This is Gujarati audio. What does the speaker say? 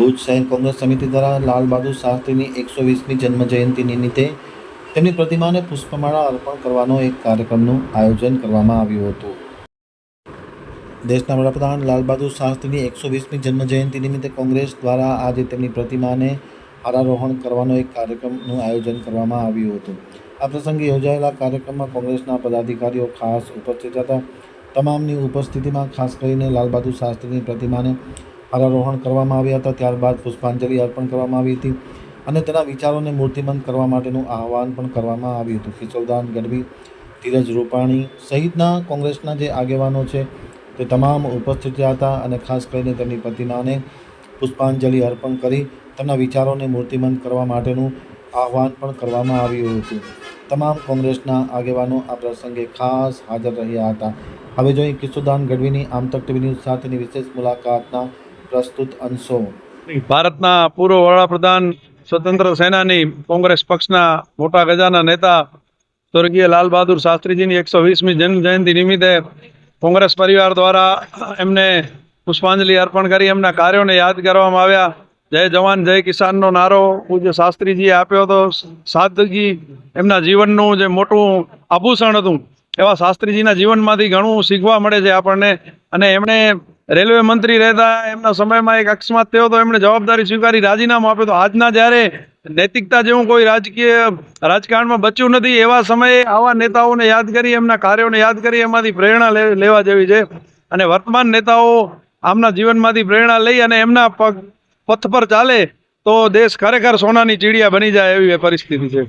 ભુજ શહેર કોંગ્રેસ સમિતિ દ્વારા લાલ બહાદુર શાસ્ત્રીની એકસો વીસમી જન્મ જયંતિ નિમિત્તે તેમની પ્રતિમાને પુષ્પમાળા અર્પણ કરવાનો એક કાર્યક્રમનું આયોજન કરવામાં આવ્યું હતું. દેશના વડાપ્રધાન લાલ બહાદુર શાસ્ત્રીની એકસો વીસમી જન્મ જયંતિ નિમિત્તે કોંગ્રેસ દ્વારા આજે તેમની પ્રતિમાને હારારોહણ કરવાનો એક કાર્યક્રમનું આયોજન કરવામાં આવ્યું હતું. આ પ્રસંગે યોજાયેલા કાર્યક્રમમાં કોંગ્રેસના પદાધિકારીઓ ખાસ ઉપસ્થિત હતા. તમામની ઉપસ્થિતિમાં ખાસ કરીને લાલબહાદુર શાસ્ત્રીની પ્રતિમાને હારારોહણ કરવામાં આવ્યા હતા, ત્યારબાદ પુષ્પાંજલિ અર્પણ કરવામાં આવી હતી અને તેના વિચારોને મૂર્તિમંત કરવા માટેનું આહવાન પણ કરવામાં આવ્યું હતું. કિશોરદાન ગઢવી, ધીરજ રૂપાણી સહિતના કોંગ્રેસના જે આગેવાનો છે તે તમામ ઉપસ્થિત હતા અને ખાસ કરીને તેમની પ્રતિમાને પુષ્પાંજલિ અર્પણ કરી તેમના વિચારોને મૂર્તિમંત કરવા માટેનું આહવાન પણ કરવામાં આવ્યું હતું. તમામ કોંગ્રેસના આગેવાનો આ પ્રસંગે ખાસ હાજર રહ્યા હતા. હવે જોઈએ કિશોરદાન ગઢવીની આમતક ટીવી ન્યૂઝ સાથેની વિશેષ મુલાકાતના પ્રસ્તુત અંશો. ભારતના પૂર્વ વડાપ્રધાન સ્વતંત્ર સેનાની કોંગ્રેસ પક્ષના મોટા ગજાના નેતા સ્વર્ગીય લાલ બહાદુર શાસ્ત્રીજીની એકસો વીસમી જન્મ જયંતિ નિમિત્તે કોંગ્રેસ પરિવાર દ્વારા એમને પુષ્પાંજલિ અર્પણ કરી, એમના કાર્યોને યાદ કરવામાં આવ્યા. જય જવાન, જય કિસાનનો નારો પૂજ્ય શાસ્ત્રીજીએ આપ્યો હતો. સાદગી એમના જીવનનું જે મોટું આભૂષણ હતું, એવા શાસ્ત્રીજીના જીવનમાંથી ઘણું શીખવા મળે છે આપણને. અને એમણે રેલવે મંત્રી રહેતા એમના સમયમાં એક અકસ્માત થયો તો એમણે જવાબદારી સ્વીકારી, રાજીનામું આપ્યું તો આજના જ્યારે નૈતિકતા જેવું કોઈ રાજકીય, રાજકારણમાં બચ્યું નથી, એવા સમયે આવા નેતાઓને યાદ કરી, એમના કાર્યોને યાદ કરી, એમાંથી પ્રેરણા લેવા જેવી છે. અને વર્તમાન નેતાઓ આમના જીવનમાંથી પ્રેરણા લઈ અને એમના પગ, પથ પર ચાલે તો દેશ ખરેખર સોનાની ચીડિયા બની જાય એવી પરિસ્થિતિ છે.